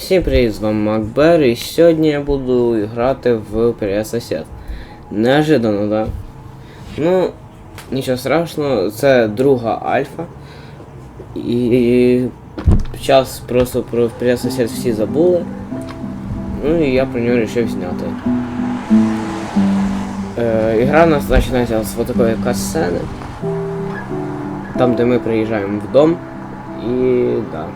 Всім привіт, з вами Макбер, і сьогодні я буду грати в Сосед. Неожиданно, да? Ну, нічого страшного, це друга альфа. І зараз просто про Сосед всі забули. Ну і я про нього вирішив зняти. Е, ігра у нас починається з такої касцени. Там, де ми приїжджаємо в дом. І да.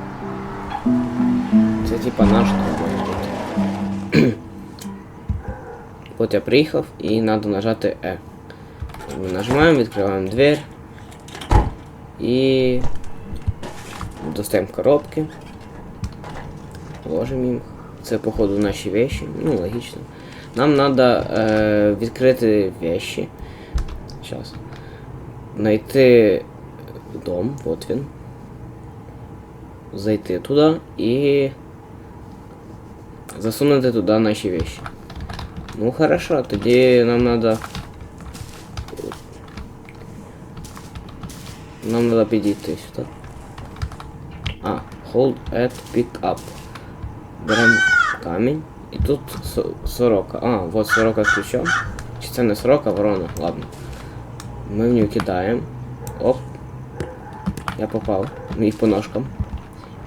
Це типа наш бути. От я приїхав і треба нажати E. Ми нажимаємо, відкриваємо двері і достаємо коробки. Ложимо їм. Це походу наші вещи. Ну, логічно. Нам треба е, відкрити вещи. Сейчас. Найти дом, вот він. Зайти туди і засунути туди наші вещи. Ну хорошо, тоді нам надо. Нам надо підійти сюди. А, hold at pick up. Берем камінь. І тут со- сорока. А, вот сорока з ключом. Чи це не сорока, а ворона? Ладно. Ми в нього кидаємо. Оп. Я попав. І по ножкам.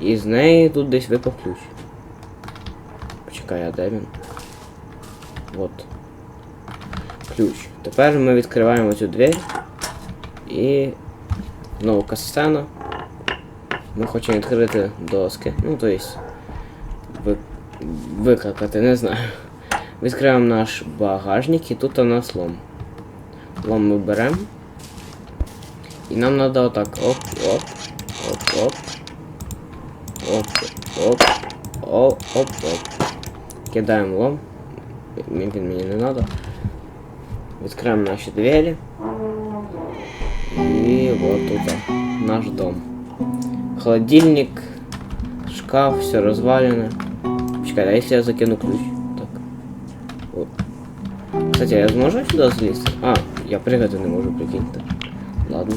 І з неї тут десь випав ключ. Почекай, а де? От. Ключ. Тепер ми відкриваємо цю двері. І знову касцена. Ми хочемо відкрити доски. Ну, то есть ви... викликати, не знаю. Відкриваємо наш багажник і тут у нас лом. Лом ми беремо. І нам треба отак Оп-оп. Оп-оп. Оп-оп. оп, оп, оп. Оп, оп, оп, оп, оп. Кидаємо лом. Він він мені не треба. Відкриваємо наші двері. І вот тут наш дом. Холодильник, шкаф, все развалено. Чекай, а если я закину ключ? Так. О. Кстати, а я зможу сюда залізти? А, я пригати не можу, прикиньте. Ладно.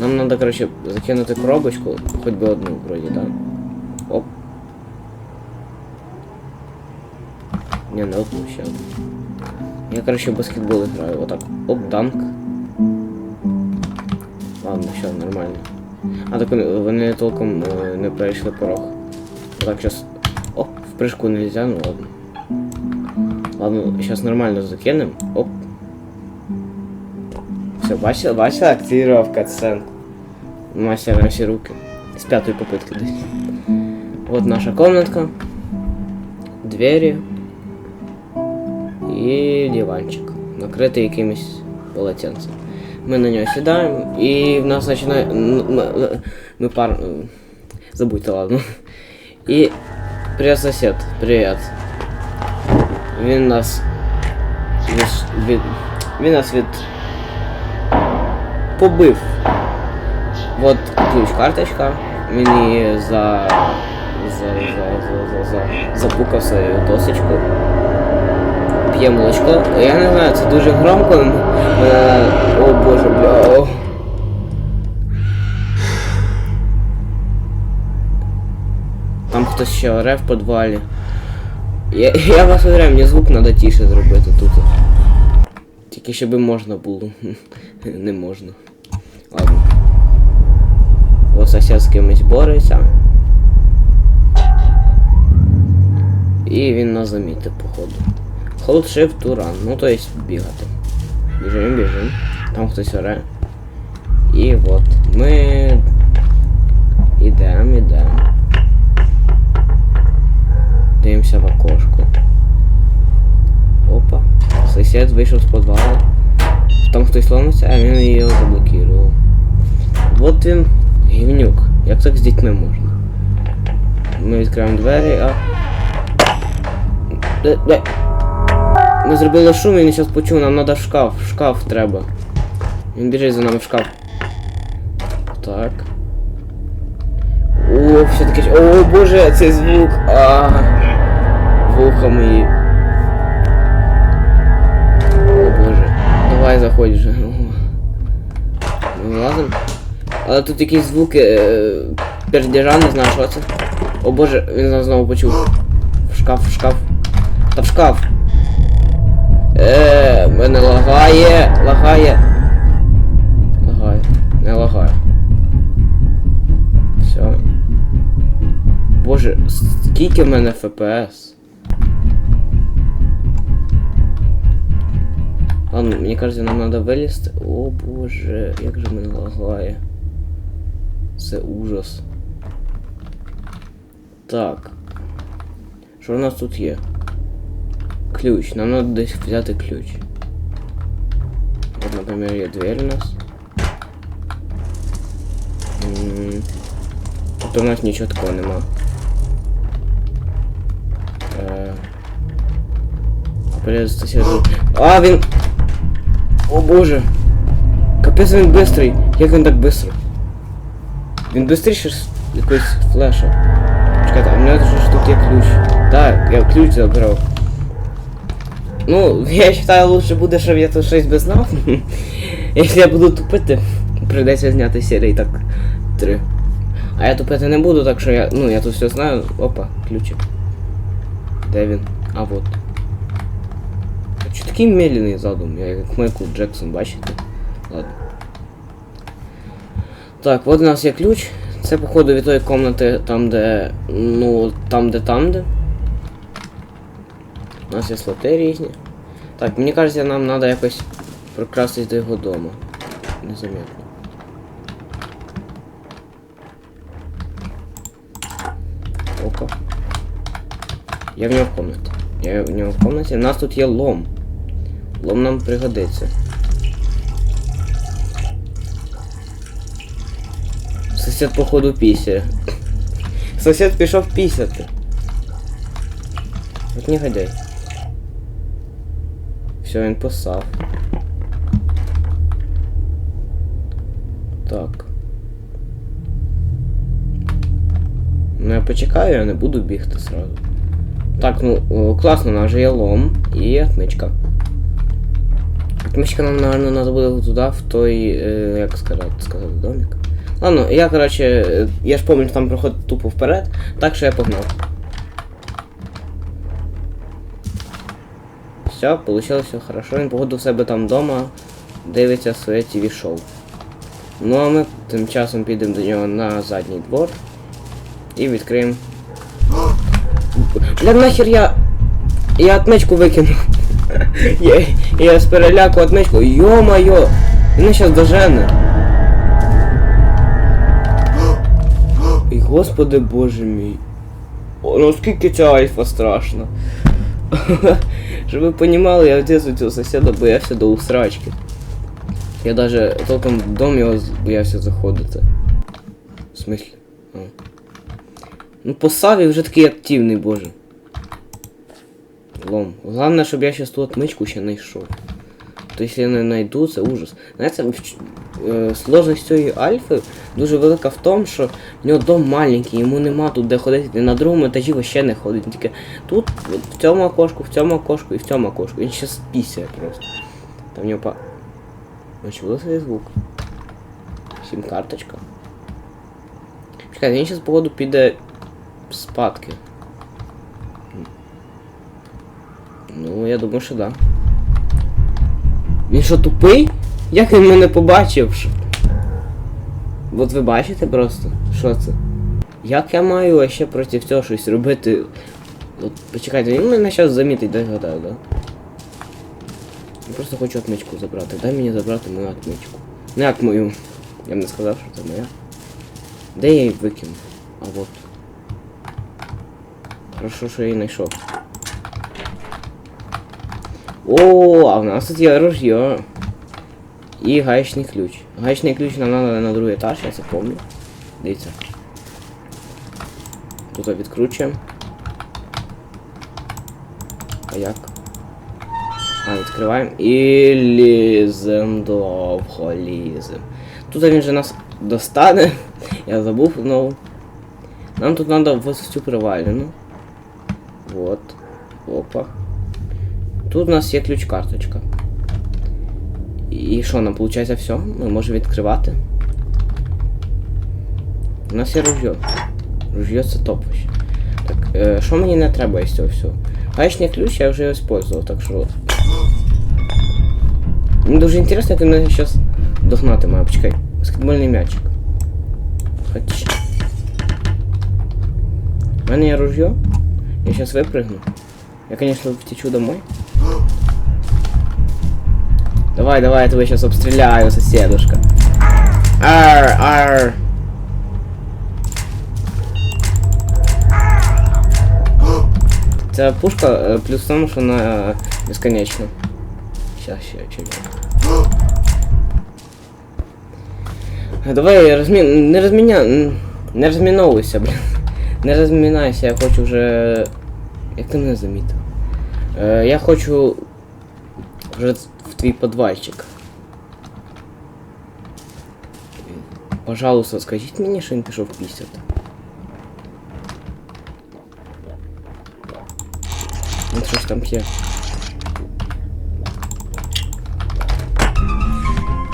Нам надо, короче, закинути коробочку, хоть бы одну вроде, да? Оп. Не, не одну ще. Я, короче, в баскетбол играю. Вот так. Оп, данк. Ладно, все, нормально. А так вони, толком е, не перейшли порог. Так, сейчас. Оп, в прыжку нельзя, ну ладно. Ладно, сейчас нормально закинем. Оп. Все, бачила, бачила активировка сцен. Мастер наши руки. С пятой попытки. Вот наша комнатка. Двері. І диванчик. Накритий якимось полотенцем. Ми на нього сідаємо і в нас починає. Ми пар. Забудьте, ладно. І. Привет, сосед. Привет. Він нас. Від... Він нас від. Побив. Вот ключ карточка. Мені. За, за, за, за, за, запукав свою досочку. П'є молочко. Я не знаю, це дуже громко. Е, О боже, бля. о. Там хтось ще оре в підвалі. Я, я вас уверяю, мені звук треба тише зробити тут. Тільки щоб можна було. Не можна. Ладно. От сосед з кимось бореться. І він нас замітив, походу. Hold shift to run, ну то есть бігати. Біжим, біжим. Там хтось оре. І от ми ідемо, ідемо. Дивимося в окошко. Опа. Сосед вийшов з підвалу. Там хтось ломиться, а він її заблокував. От він гівнюк. Як так з дітьми можна? Ми відкриваємо двері, а. Де, де? Ми зробили шум, він зараз почув, нам треба шкаф, шкаф треба. Він біжить за нами в шкаф. Так. О, все-таки. О боже, цей звук. А. Вуха мої. О боже. Давай заходь вже. Ми влазимо. Але тут якісь звуки. Е, пердежа, не знаю, що це. О боже, він нас знову почув. В шкаф, в шкаф. Та в шкаф. Е, мене лагає, лагає. Лагає. Не лагає. Все. Боже, скільки в мене ФПС? Ладно, мені кажется, нам треба вилізти. О боже, як же мене лагає. Це ужас. Так. Що у нас тут є? Ключ. Нам треба десь взяти ключ. От, наприклад, є двері у нас. М, Тут у нас нічого такого нема. Е, Привет, сусіду. А, він... О боже! Капець він бистрий! Як він так бистро? Він бистріше з якоїсь флеша. Чекайте, а в мене ж тут є ключ. Так, я ключ забрав. Ну, я вважаю, лучше буде, щоб я тут щось би знав. Якщо я буду тупити, прийдеться зняти серії так. Три. А я тупити не буду, так що я. Ну, я тут все знаю. Опа, ключик. Де він? А вот. А Чого такий медленний задум? Я як Майкл Джексон, бачите? Ладно. Так, от у нас є ключ. Це походу від тої комнати там, де. Ну, там, де там, де. У нас є слоти різні. Так, мені кажеться, нам треба якось прокрастись до його дому. Незаметно. Ока. Я в нього в комнаті. Я в нього в комнаті. У нас тут є лом. Лом нам пригодиться. Сосед походу пісяє. Сосед пішов пісяти. От негодяй. Все, він посав. Так. Ну я почекаю, я не буду бігти сразу. Так, ну класно, у нас же є лом і отмичка. Отмичка нам, наверное, надо буде туди, в той, е, як сказати, сказати, домик. Ладно, я, короче, е, я ж пам'ятаю, там проходить тупо вперед, так що я погнав. Все, получилось все хорошо. Він походу в себе там вдома дивиться своє ТВ шоу. Ну а ми тим часом підемо до нього на задній двор і відкриємо. Бля, нахер я. Я отмичку викинув. я, я з переляку отмичку. Йо-моє! Він щас дожене. Господи боже мій. О, ну скільки ця альфа страшна. Щоб вы понимали, я в у соседа боявся до усрачки. Я даже толком в дом його боявся заходити. В смысле? А. Ну по Саві вже такий активний, боже. Лом. Главное, щоб я сейчас ту отмичку ще знайшов. То якщо я не знайду, це ужас. Знаєте, е, сложність цієї альфи дуже велика в тому, що в нього дом маленький, йому нема тут де ходити, на другому етажі вообще не ходить. Тільки тут, в цьому окошку, в цьому окошку і в цьому окошку. Він ще спісяє просто. Там в нього па. Чули цей звук? Сім карточка. Чекай, він зараз походу піде спадки. Ну, я думаю, що да. Він що тупий? Як він мене побачив? От ви бачите просто? Що це? Як я маю ще проти цього щось робити? От почекайте, він мене зараз замітить, дай гадаю, да? Я просто хочу отмичку забрати. Дай мені забрати мою отмичку. Ну як мою. Я б не сказав, що це моя. Де я її викинув? А от. Хорошо, що я її знайшов. О, а в нас тут є ружье. І гаечний ключ. Гаечний ключ нам надо на другий етаж, я це помню. Дивіться. Тут відкручуємо. А як? А, відкриваємо. І лізем довго лізем. Тут він же нас достане. Я забув знову. Нам тут треба в цю привалину. Вот. Опа. Тут у нас є ключ-карточка. І що нам виходить все? Ми можемо відкривати. У нас є ружьо. Ружье це топ вообще. Так, е, що мені не треба із цього всього? Гаечний ключ я вже использовал, так що. Мені дуже інтересно, як він мене зараз догнати має. Почекай. Баскетбольний м'ячик. Хоч. У мене є ружье. Я сейчас выпрыгну. Я, конечно, втечу домой. Давай, давай, я тебя сейчас обстреляю, соседушка. Ар, ар. Ця пушка е, плюс в тому, що вона е, безконечна. Щас, ще чуть. Давай розмі... не розміня... Не розміновуйся, блін. Не розмінайся, я хочу вже. Як ти мене замітив? Е, я хочу вже в твій подвальчик. Пожалуйста, скажіть мені, що він пішов пісяти. Ну що ж там є?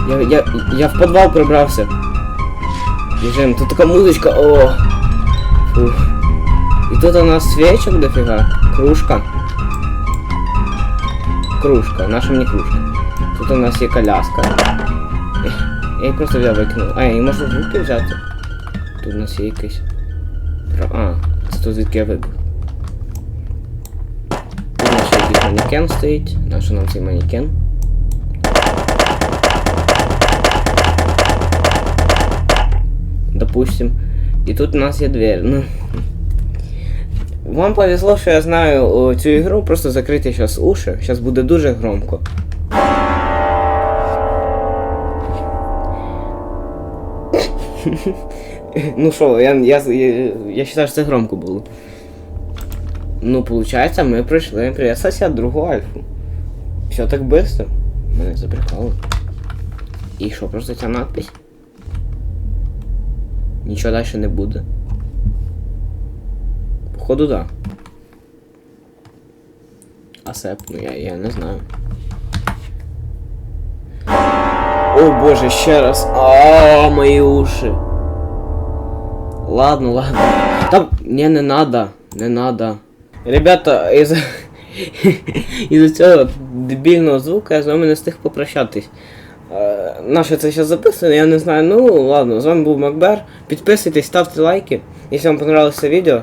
Я, я, я в подвал прибрався. Біжим, тут така музичка, о! Фух. І тут у нас свечок дофіга. Кружка. Кружка, наша мені кружка. Тут у нас є коляска. Ех, Я її просто взяв викинув. А, її можна в руки взяти. Тут у нас є якийсь. Про- А, це тут звідки я вибив. Тут у нас ще якийсь манекен стоїть. Нащо нам цей манекен? Допустим. І тут у нас є двері. Ну. Вам повезло, що я знаю цю ігру, просто закрити зараз уші. Зараз буде дуже громко. ну що, я, я, я, я вважаю, що це громко було. Ну, получается, ми пройшли привет сосед другу альфу. Все так быстро. Мене заприкало. І що, просто ця надпись? Нічого далі не буде. Походу, да. А сеп, ну я, я не знаю. О боже, ще раз. А, мої уші. Ладно, ладно. Та не, не надо, не надо. Ребята, із із цього дебільного звука я з вами не встиг попрощатись. Е, Наше це зараз записано, я не знаю. Ну ладно, з вами був Макбер. Підписуйтесь, ставте лайки. Якщо вам понравилось це відео.